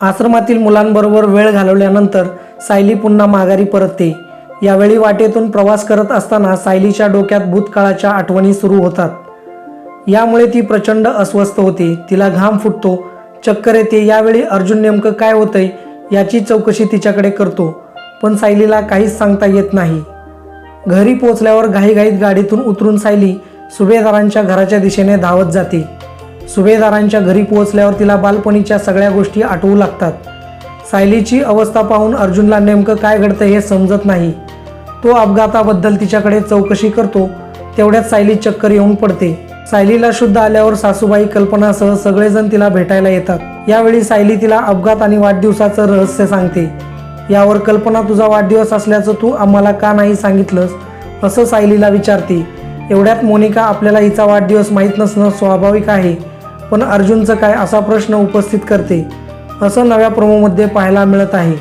आश्रमातील मुलांबरोबर वेळ घालवल्यानंतर सायली पुन्हा माघारी परतते. यावेळी वाटेतून प्रवास करत असताना सायलीच्या डोक्यात भूतकाळाच्या आठवणी सुरू होतात. यामुळे ती प्रचंड अस्वस्थ होते. तिला घाम फुटतो. चक्कर येते. यावेळी अर्जुन नेमकं काय होतंय याची चौकशी तिच्याकडे करतो. पण सायलीला काहीच सांगता येत नाही. घरी पोचल्यावर घाईघाईत गाडीतून उतरून सायली सुभेदारांच्या घराच्या दिशेने धावत जाते. सुभेदारांच्या घरी पोहोचल्यावर तिला बालपणीच्या सगळ्या गोष्टी आठवू लागतात. सायलीची अवस्था पाहून अर्जुनला नेमकं काय घडतं हे समजत नाही. तो अपघाताबद्दल तिच्याकडे चौकशी करतो तेवढ्यात सायली चक्कर येऊन पडते. सायलीला शुद्ध आल्यावर सासूबाई कल्पनासह सगळेजण तिला भेटायला येतात. यावेळी सायली तिला अपघात आणि वाढदिवसाचं रहस्य सांगते. यावर कल्पना तुझा वाढदिवस असल्याचं तू आम्हाला का नाही सांगितलंस? असं सायलीला विचारते. एवढ्यात मोनिका आपल्याला हिचा वाढदिवस माहीत नसणं स्वाभाविक आहे. पण अर्जुनचं काय असा प्रश्न उपस्थित करते असं नव्या प्रोमोमध्ये पाहायला मिळत आहे.